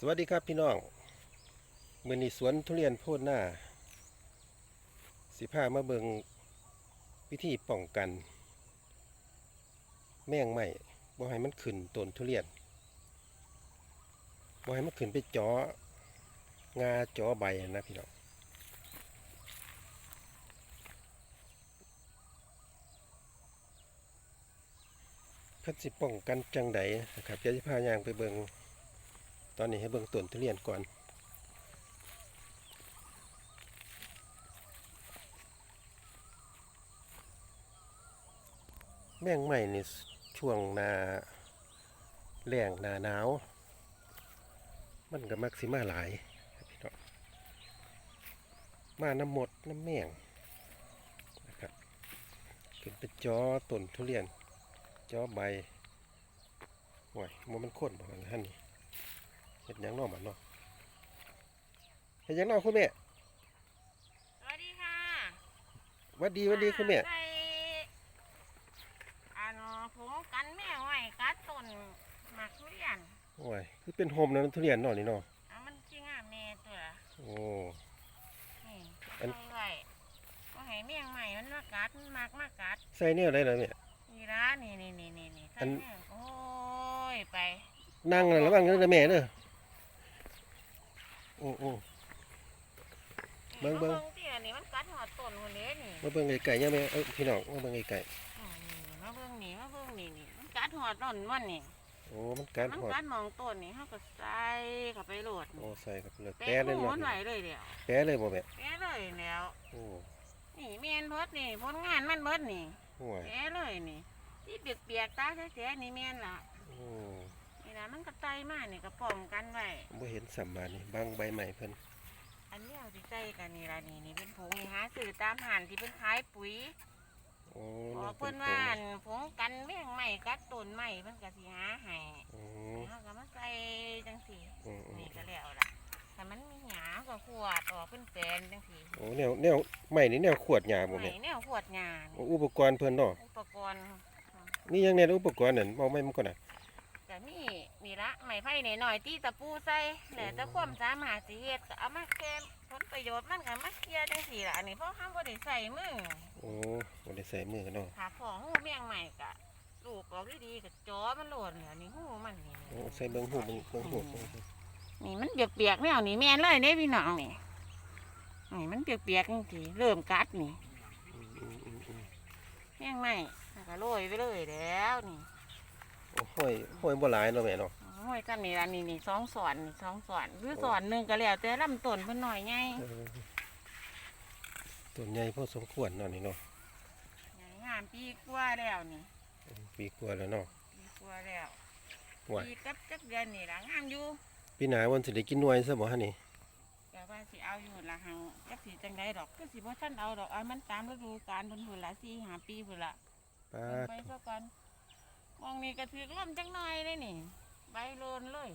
สวัสดีครับพี่น้องมือนี้สวนทุเรียนโพดหน้า สิพามาเบิงวิธีป้องกัน แมงไหม้บ่ให้มันขึ้นต้นทุเรียนบ่ให้มันขึ้นไปจางาจอใบนะพี่น้องเพิ่นสิป้องกันจังใดนะครับจะพายางไปเบิง ตอนนี้ให้เบิ่งต้นทุเรียนก่อน แมงใหม่นี่ช่วงนาแรงนาหนาว มันก็มักสิมาหลายพี่น้องมาน้ำหมดน้ำแมงนะครับขึ้นไปจอต้นทุเรียนจอใบโอ้ยมันมันข้นบ่กันท่านนี่ เห็ดหยังนอกบ้านเนาะเห็ดหยังนอกคุณแม่สวัสดีค่ะหวัดดีหวัดดีคุณแม่ใส่อันผงกันแม่ไว้กัดต้นหมากทุเรียนโอ้ยคือเป็นโฮมนะทุเรียนเนอนนี่เนาะเอามันจริงอะแม่ตัวโอ้นี่อันใส่ไว้ก็ให้เมี่ยงใหม่มันมากัดมันมากมากัดใส่เนี่ยอะไรเลยแม่นี่ละนี่นี่นี่นี่นี่ใส่อันแม่โอ้ยไปนั่งน่ะระวังเด้อแม่เด้อโอ้โอ้เบิ่งเบิ่งมาเที่ยนี่มันกัดหัวต้นหัวเล็นี่มาเบิ่งไก่ๆเนี่ยแม่เอ้ยพี่น้องมาเบิ่งไก่อืมนี่มาเบิ่งนี่มาเบิ่งนี่นี่มันกัดหัวต้นมันนี่ๆโอ้มันกัดมันหอดกัดมองต้นนี่เขาก็ใส่เข้าไปโหลดโอ้ใส่ครับเลยแปะแปะเลยหูเนาะมันไหวเลยเดียวแปะเลยบ่แม่แปะเลยแล้วโอ้นี่เมียนเบิดนี่ผลงานมันเบิดนี่โอ้ยแกเลยนี่ที่เปียกเปียกๆตาแฉะๆนี่เมียนล่ะโอ้ นี่นะมันก็ไตมานี่ก็ป้องกันไว้บ่เห็นสัมมานี่บางใบใหม่เพิ่นอันนี้เอาที่ใส่กันนี่ล่ะนี่นี่เป็นผงนี่หาซื้อตามห้านที่เป็นขายปุ๋ยโอ้บนี่อกเป็เพิ่นนโพว่าอั่นผงกันแม่งใหม่กัดต้นใหม่เพิ่นก็สิหาให้โอ้เฮาก็มาใส่จังซี่โอ้โอ้นี่ก็แล้วล่ะถ้ามันมีหยาก็ขวดออกเป็นแปลนจังซี่โอ้แนวแนวใหม่นี่แนวขวดหญ้าบ่ใหแม่ม่แนวขวดหยาโอ้นี่อุปกรณ์เพิ่นเนาะอุปกรณ์นี่ยังเนี่ยอุปกรณ์นั่นเอาไม่มันก่อนน่ะ ก็มีนี่ละไม้ไผ่หน่อยๆตีตะปูใส่แล้วแต่ความสามารถสิเฮ็ดก็เอามาแค่ผลประโยชน์มันก็มาเคลียร์จังซี่ล่ะอันนี้เพราะห้ามบ่ได้ใส่มือโอ้บ่ได้ใส่มือเนาะถ้าของหูเมี่ยงใหม่ก็ลูกออกดีๆก็จ้อมันโหลดเนี่ยนี่หูมันนี่โอ้ใส่เบิ่งหูเบิ่งเบิ่งหูเบิ่งหูนี่มันเปียกๆแนวนี่แม่นเลยเด้พี่น้องนี่นี่มันเปียกๆจังซี่เริ่มกัดนี่อืมอืมอืมอืมเมี่ยงใหม่แล้วก็โรยไปเลยแล้วนี่โอ้ ห้อยห้อยบ่หลายเนาะแม่เนาะโอ้ยกันนี่ล่ะนี่นี่สองสอนนี่สองสอนหรือสอนหนึงก็แล้วแต่ลำต้นเพิ่นหน่อยไงเออต้นใหญ่พอสมควรเนาะนี่เนาะใหญ่งามปีกว่าแล้วนี่ปีกว่าแล้วเนาะปีกว่าแล้วว้ายปีกับจักเดือนนี่ละงามอยู่ปีหน้าวันสิได้กินหน่วยซะบ่ฮะนี่แต่ว่าสิเอาอยู่ละหังจักสิจังไดดอกก็สิบ่ทันเอาดอกเอามันตามฤดูกาลเพิ่นพุ่นละสี่ห้าปีพุ่นละปาเบิ่งดไปซะก่อน มองนี่ก็ถือลมจังหน่อยเลยนี่ ใบโลนเลย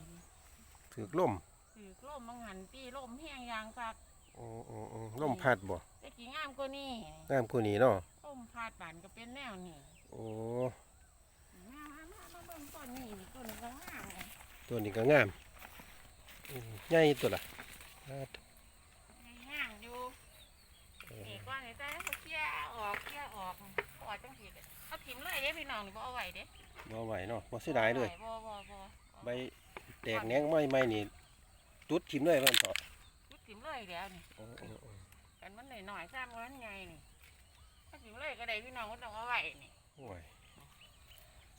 ถือกลมถือลมบางหันปีลมแห้งอยางคักโอ้โอ้โอ้ลมพัดบ่แต่กี่งามกว่านี่งามกว่านี้เนาะลมพาดบานก็เป็นแนวนี่โอ้มามามามาเบิ่งต้นนี้นี่ต้นนี้ก็งามเลยตัวนี้ก็งามอืมใหญ่ตัวละปาดงามอยู่ เออนี่ก้อนนี่แต่เขาเคลียร์ออกเคลียร์ออกปอดจังสีเลยเอาถิ่มเลยเด้พี่น้องนี่บ่เอาไว้เด้บ่ไหวเนาะบ่เสียดายเลยบ่บ่บ่ใบแตกแหนงไม้ไม้นี่ตุดทิ่มเลยว่าซั่นเถาะยุดถิ่มเลยแล้วนี่โอ้โอ้โอ้กันมันหน่อยๆซ้ำมันใหญ่นี่ถ้าถิ่มเลยก็ได้พี่น้องก็ต้องเอาไว้นี่โอ้ย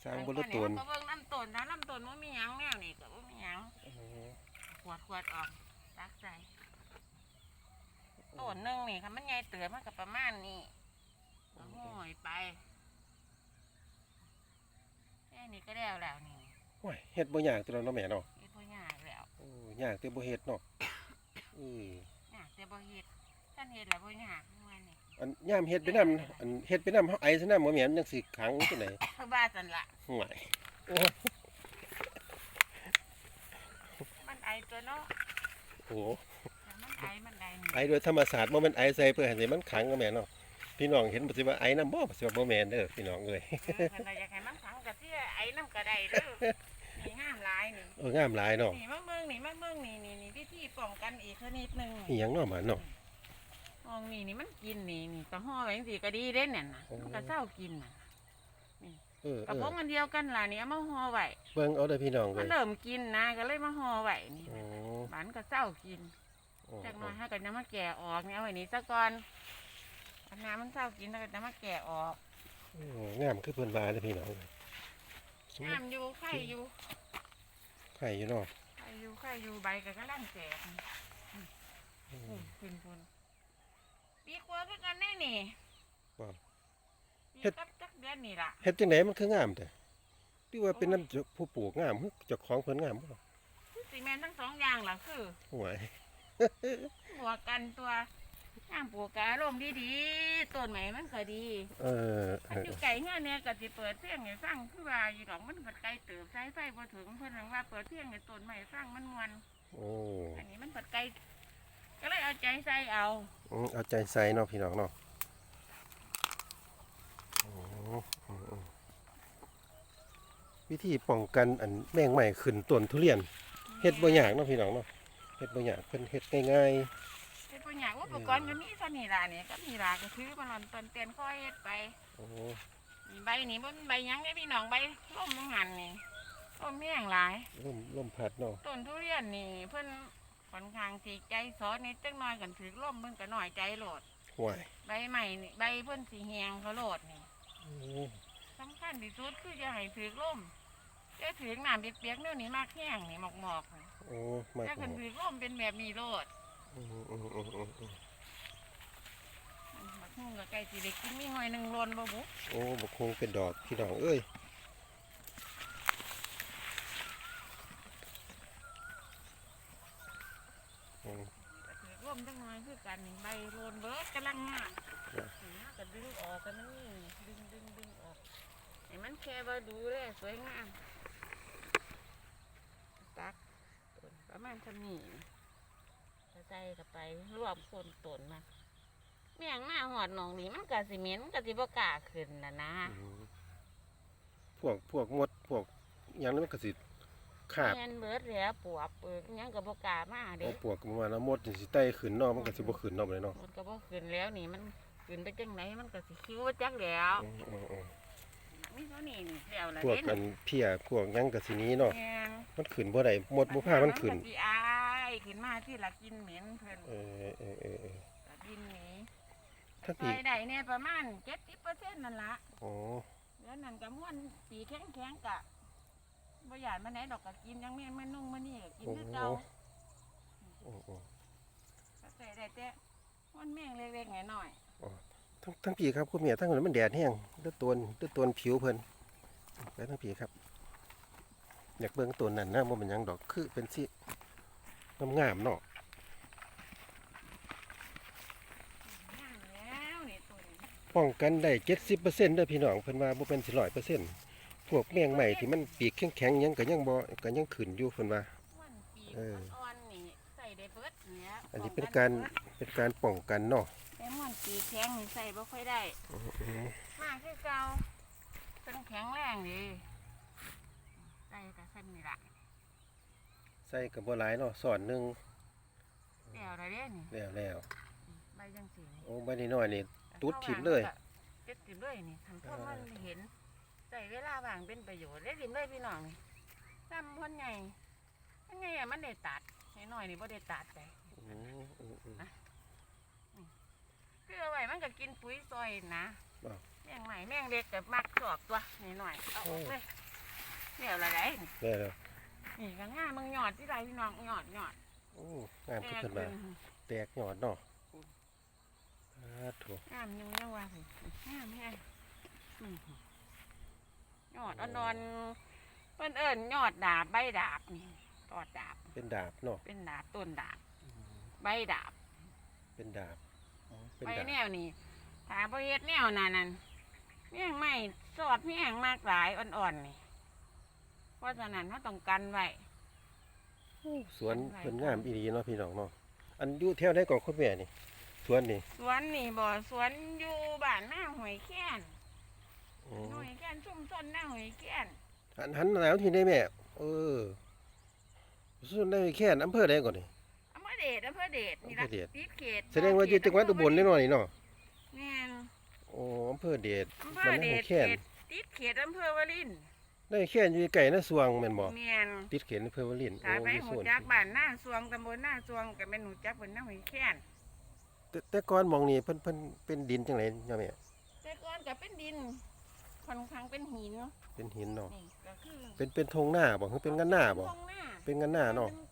สร้างบ่รู้ตนก็เบิ่งลำต้นถ้าลำต้นบ่มีหยังแนวนี่ก็บ่มีหยังเออขวดขวดออกตักใส่ ต้นหนึงนี่ค่ะมันใหญ่เตือมันก็ประมาณนี้เอาห้อยไปแค่นี้ก็แล้วแล้วนี่โอ้ยเฮ็ดบ่ยากตัวเนาะแม่เนาะเฮ็ดบ่ยากแล้วโอ้ยากแต่บ่เฮ็ดเนาะเออยากแต่บ่เฮ็ดท่านเฮ็ดแล้วบ่ยากม่วนนี่อันยามเฮ็ดไปนํอันเฮ็ดไปนํเฮาไอซะนำบ่แม่นจังสิขังจังได๋คือบ้าซั่นล่ะห่วยโอ้ยมันไอตัวเนาะโอ้แต่มัน ไอมันไอนี่ไอโดยธรรมศาสตร์บ่แม่นไอใส่เพื่อให้มันขังก็แม่นเนาะพี่น้องเห็นบ่สิว่าไอน้ำบ่บ่สิว่าบ่แม่นเด้อพี่น้องเอ้ยเออคันว่าอยากให้มันขังกะเที่ยไอน้ำกระไดเด้อนี่งามหลายนี่เอองามหลายเนาะนี่มาเบิ่งนี่มาเบิ่งชนิดหนึงอีหยังเนาะหมาเนาะมองนี่นี่มันกินนี่นี่ก็ห่อไว้จังซี่ก็ดีเด้เนี่ยน่ะโอ้มันก็เศร้ากินน่ะเออกระเอป๋อองอันเดียวกันล่ะนี่เอามาห่อไว้เบิ่งเอาเด้อพี่น้องเลมันยเริ่มกินนะก็เลยมาห่อไว้นี่โอ้หวานก็เศร้ากินโอ้ จากหน้อยให้กันน้ำมาแก่ออกนี่เอาไว้นี่ซะก่อนอันน้ำมันเศร้ากินแล้วก็น้ำมาแก่ออกโอ้งามคือเพิ่นว่าเด้อพี่น้องเลยสมมุน้ำติอยู่ไข่อยู่ไข่อยู่เนาะไข่อยู่ไข่อยู่ใบก็กำลังแตกอืมอืมขึ้นพุ่นปีกว่าก็กันแน่นี่ว่าปีเฮ็ดกับจักเดือนนี่ล่ะเฮ็ดจังไดมันคืองามแต่ที่ว่าเป็นน้ำผู้ปลูกงามฮึเจ้าของเพิ่นงามบ่สีแมนทั้งสองอย่างล่ะคือห่วย บวกกันตัวน้ำปลูกกะลมณ์ดีๆต้นใหม่มันก็ดีเออเออันออยู่ไก่เงี้ยเนี่ยก็สิเปิดเพียงให้ฟังคือว่าอยู่ดอกมันปัดไกลเติบใช้ไฟบ่ถึงเพิ่นว่าเปิดเพียงให้ต้นใหม่ฟังมันมวนโอ้อันนี้มันปัดไกลก็เลยเอาใจใส่เอาอืมเอาใจใส่เนาะพี่น้องเนาะโอ้อืมอืมวิธีป้องกันอันแมงใหม่ขึ้นต้นทุเรียนเฮ็ดบ่ยากเนาะพี่น้องเนาะเฮ็ดบ่ยากเพิ่นเฮ็ดง่ายเฮ็ดบ่อยากอุปกรณ์ก็มีเท่านี้ล่ะนี่ก็มีล่ะก็ถือมาหล่อนต้นเตียนค่อยเฮ็ดไปๆโอ้นี่ใบนี่บ่มันใบหยังได้พี่น้องใบร่มมังหันนี่ร่มแห้งหลายลมลมพัดเนาะต้นทุเรียนนี่เพิ่นค่อนข้างสิใจสอนนี่จักหน่อยกันถือร่มเพิ่นก็น้อยใจโลด ห่วยใบใหม่นี่ใบเพิ่นสีแหงเขาโลดนี่โอ้สำคัญที่สุดคือจะให้ถือร่ม จะถือน้ำเปียกๆเนี่ยนี่มากแห้งนี่หมอกๆนี่โอ้มากถ้าคันถือร่มเป็นแบบนี้โลดอืมอืมอืมอืมอืมบักหุ่งกับไก่สีเด็กกินมีหอยหนึ่งโลนบ่บุโอ้บ่คงเป็นดอกพี่น้องเอ้ยอืม ก็ถือร่มจังหน่อยคือกันนี่ใบโลนเบิดกำลังงามครับ ถือก็ดึงออกกันมันนี่ดึงดึงดึงออกให้มันแค่ว่าดูเลยสวยงามตักต้นประ มาณเท่านี้ก็ใส่กับไปรวบคนต้นมาเมี่ยงหน้าหอดหนองนี่มันก็สิเหม็นมันก็สิบ่กล้าขึ้นนะนะอืมพวกพวกมดพวกหยังนั้นมันก็สิคาบแม่นเบิดแล้วปวกเปิดหยังก็บ่กล้ามาเด้เอาปวกมันมาแล้วมดนี่สิไต่ขึ้นเนาะมันก็สิบ่ขึ้นเนาะเลยเนาะมันก็บ่ขึ้นแล้วนี่มันขึ้นไปจังไหนมันก็สิคิ้วจักแล้ว อืมอืมอืม มีเท่านี้นี่แล้วละพวกเด่นอันเพียพวกหยังก็สิหนี้เนาะแม่นมันขึ้นบ่ได้มดบ่พามันขึ้นก็สิอายขึ้นมาที่ละกินเหม็นเพิ่นเออเออเออเออก็ดินหนีทั้งใส่ปีได้เนี่ยประมาณ70%นั่นล่ะอ๋อแล้วนั่นก็ม่วนปีแข็งๆกะบ่อยากมาไหนดอกก็กินยังแม่นมื้อนุ่งมื้อนี้ก็กินโอ้คือโหเก่าโอ้โหก็ใส่ได้แต่ม่วนแม่งเล็กๆน้อยๆ ทั้งทั้งปีครับคุณเมียทั้งนั้นมันแดดแห้งเลือดตวนเลือดตวนผิวเพิ่นไปทั้งปีครับ อยากเบิ่งตัวนั้นนะว่ามันหยังดอกคือเป็นสิงามๆเนาะงามแล้วนี่ตัวนี้ป้องกันได้70%เด้อพี่น้องเพิ่นว่าบ่เป็นสิ100%พวกแมงใหม่ที่มันปีกแข็งๆหยังก็ยังบ่ก็ยังขึ้นอยู่เพิ่นว่าวันปีเอออ่อนๆนี่ใส่ได้เบิดเนี่ยอันนี้เป็นการเป็นการป้องกันเนาะแต่ม่วน ปีแข็งนี่ใส่บ่ค่อยได้อืมมากคือเก่าเป็นแข็งแรงดีใส่กับเส้นนี่ล่ะใส่ก็บ่หลายเนาะสอนหนึงเดี๋ยวอะไรเด้นี่แล้วแล้วใบจังสีนี่โอ้ใบน้อยๆนี่ ตุ๊ดถิ่มเลย ตุ๊ดถิ่มเลยนี่ทำพ่อมันเห็นใส่เวลาว่างเป็นประโยชน์ได้ถิ่มเลยพี่น้องนี่ซ้ำพ่นใหญ่พ่นใหญ่อะมันได้ตัดน้อยๆนี่บ่ได้ตัดไป อืมอืมอืม คือเอาไว้มันก็กินปุ๋ยซอยนะอ้าวแมงใหม่แมงเล็กแต่มักสอบตัวนี่หน่อยๆเอาออกเลยเดี๋ยวอะไรได้นี่แล้วแล้วนี่ก็ง่ายมึงหยอดที่ไรพี่น้องหยอดหยอดโอ้งามคือแตกเพิ่นขึ้ว่านแตกยอดเนาะอ่าถูกงามยังยังว่าสิงามแฮงอืมหยอดอ่อนๆเพิ่นเอิ้นหยอดดาบใบดาบนี่ตอดดาบเป็นดาบเนาะเป็นดาบต้นดาบ ใบดาบเป็นดาบอ๋อ เป็นใบดาบแนวนี่ถ้าบ่เฮ็ดแนวนั้นนั่นแม่งไม่สอดแม่งมากหลายอ่อนๆนี่เพราะฉะนั้นเราต้องกันไว้ สวนอันไหนเพิ่นงามอีหลีเนาะพี่น้องเนาะอันอยู่แถวใดก่อนคุณแม่นี่ สวนนี่สวนนี่บ่สวนอยู่บ้านหน้าหอยแค้นอืมหอยแค้นชุ่มชนหน้าหอยแค้นหันหันแล้วที่ได้แม่ เออส่วนได้แค่อำเภอใดก่อนนี่อำเภอเด เดชอำเภอเดชนี่ละอำเภอเดช ติดเขตแสดงว่าอยู่จังหวัดอุบลแน่นอนนี่เนาะแม่นโอ้อำเภอเดชอำเภมัอนเดได้ชแค่นเขตติดเขตอำเภอวารินได้แค่นอยู่ไก่นะสวงแม่นบ่แม่นติดเขตอำเภอวลินถ้าไปอยู่หูส่วนจักบ้านหน้าสวงตำบลหน้าสวงก็แม่นหูจักเพิ่นน้าหอยแค้นแต่แต่ก่อนหมองนี้เพิ่นเพิ่นเป็นดินจังไดย่าแม่แต่ก่อนก็เป็นดินค่อนข้างเป็นหินเป็นหินเนาะนี่ก็คือเป็นเป็นทงหน้าบ่คือเป็นกันหน้าบ่ทงหน้าเป็นกันหน้าเนาะ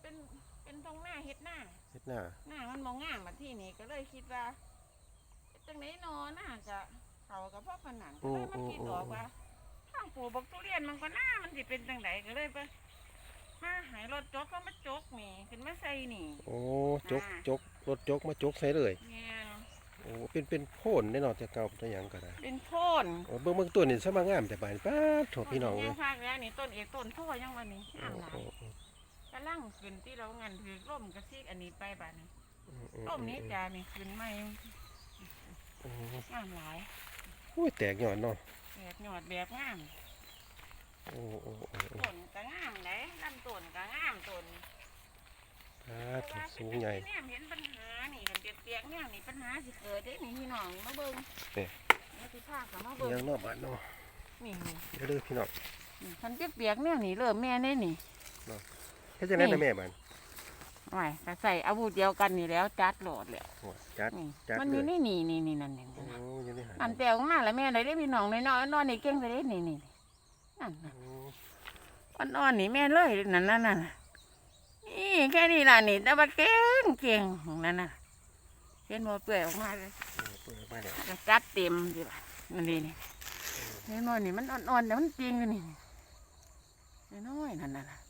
เป็ เฮ็ดหน้าหน้ามันมองงามมาที่นี่ก็เลยคิดว่าจังไหนนอหน้าจะเขากับพ่อผนังก็เลยมาคิดออกว่าทางปลูกบักทุเรียนมันก็หน้ามันสิเป็นจังไดก็เลยไปมาหายรถจกก็มาจกนี่ขึ้นมาใส่นี่ โอ้จกจกรถจกมาจกใส่เลยแม่นโอ้เป็นเป็นโพนแน่นอนแต่เก่าตัวหยังก็ได้เป็นโพนโอ้เบิ่งเบิ่งตัวนี่ซะมางามแต่บานป๊าดโถพี่น้องยัเอ้ยงภาคแล้วนี่ต้นเอกต้นโพยังวันนี้โอ้งามหลาย โอ้โอ้ กำลังขึ้นที่เรางันถือร่มกระซิกอันนี้ไปบาดนี้อืมอืมร่มนี้จานี่ขึ้นไม่โอ้งามหลายโอ้ยแตกยอดเนาะแบกหยอดแบบงามโอ้โอ้โอ้โอ้ต้นก็งามเลยลำต้นก็งามต้นป๊าดโถสูงใหญ่เนี่ยเห็นปัญหานี่กันเปียกๆเนี่ยนี่ปัญหาสิเกิดได้นี่พี่น้องมาเบิ่งเอ๊ะนี่สิพากันมาเบิ่งยังเนาะบาดเนาะนี่นี่เดี๋ยวเด้อพี่น้องนี่คันเปียกๆเนี่ยนี่เริ่มแม่ได้นี่เฮ็ดจังได๋นะแม่บานไว้ก็ใส่อาวุธเดียวกันนี่แล้วจัดโหลดแล้วโอ้ยจัดนี่จัดมันเลมียนี่นี่นี่นี่นั่นนี่โอ้นั่นยยังได้หาอันแต่ออกมาแล้วแม่ได้ได้พี่น้องน้อยๆนอนนี่เก่งไปได้นี่นี่นั่นน่ะโอ้อ่อนๆนี่แม่เลยนั่นนั่นน่ะนี่แค่นี้ล่ะนี่ แต่ว่าเก่งเก่งนั่นน่ะเห็นบ่เปื่อยออกมาเลย เปิดมาแล้วก็จัดเต็มสิล่ะนั่นนี่นี่นี่น้อยนี่มันอ่อนๆแต่มันจริงอยู่นี่นี่น้อยนั่นน่ะ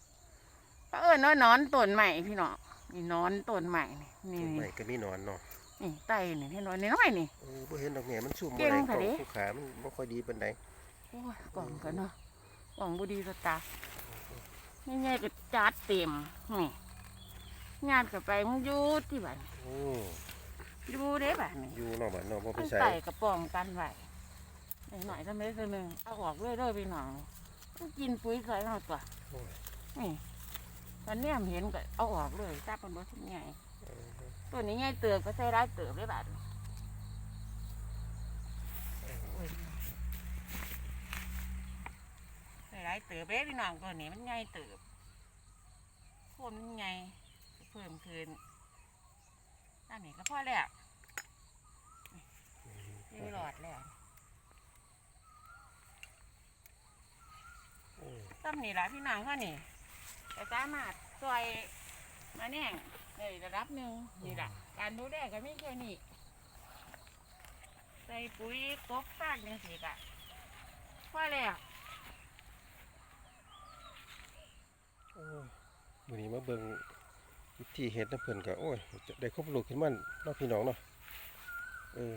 ก็เออน้อยนอนต้นใหม่พี่น้องนี่นอนต้นใหม่นี่ต้นนี่ไม้ก็มีหนอนเนาะนี่ไตนี่เห็นน้อยน้อยนี่โอ้บ่เห็นดอกแม่มันซุ่มเก่บ่งได้กล้ค่ะองเด้ผู้ขามันบ่ค่อยดีปานใดโอ้ยกล่องกันเนาะกล่องบุดีสตาร์นี่ไงก็จัดเต็มนี่งานกับไปมึงอยู่ที่บ้านโอ้อยู่เด้บ้านนี่อยู่เนาะบ้านเนาะบ่ไปมันใส่ใส่กระป๋องกันไว้หน่อยๆก็ไม่ได้หนึ่งเอาออกเรื่อยๆพี่น้องมันกินปุ๋ยใส่เอาตัวโอ้ยนี่ตอนเนี้ยเห็นก็เอาออกเลยจับมันบ่ทุกไงตัวนี้ไงเติบก็ใส่ร้ายเติบได้บาดนี้โอ้ยใส่ร้ายเติบเด้พี่น้องตัวนี้มันไงเติบโคนมันไงเพิ่มขึ้นอันนี้ก็พอแล้วนี่หลอดแล้วโอ้ยต้มนี่ละพี่น้องเขานี่ แต่สามารถซอยมาแน่งในระดับหนึ่งนี่แหละการดูแลก็ไม่แค่นี้ใส่ปุ๋ยกบฟางยังสิกะพอแล้วโอ้ยมื้อนี้มาเบิ่งวิธีเฮ็ดน้ำเพิ่นก็โอ้ยจะได้ครบลูกขึ้นมันนาะพี่น้องเนาะเออ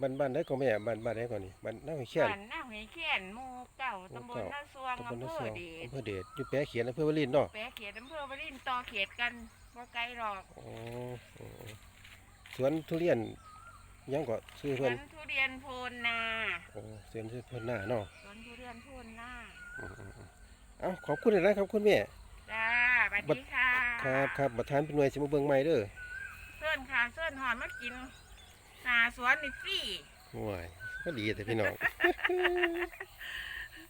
บ้านบ้านใดก็แม่บ้านบ้านใดก่อนนี่บ้านน้าห้วยแค้นบ้านหน้าหอยเขียนหมู่เก่าตำบลหน้าสวงตำบลอำนาเภสวองเดชอำเภอเดชอยู่แปะเขียนอำเภอวลินเนาะแปะเขตอำเภอวารินต่อเขตกันว่าไกลหรอกอ๋ออ๋อสวนทุเรียนยังก็ซื้อสวเพิ่นนทุเรียนโพนนาโอ้สวนเพิ่นหน้าเนาะสวนทุเรียนโพนนาอืมๆๆเอ้าขอบคุณนะครับคุณแม่จ้าสวัสดีค่ะ ครับครับบัดทานเป็นหน่วยสิมาเบิ่งใหม่เด้อเส้นค่ะเส้นหอนมากิน หาสวนนี่ฟรีโอ้ยก็ดีแต่พี่น้อง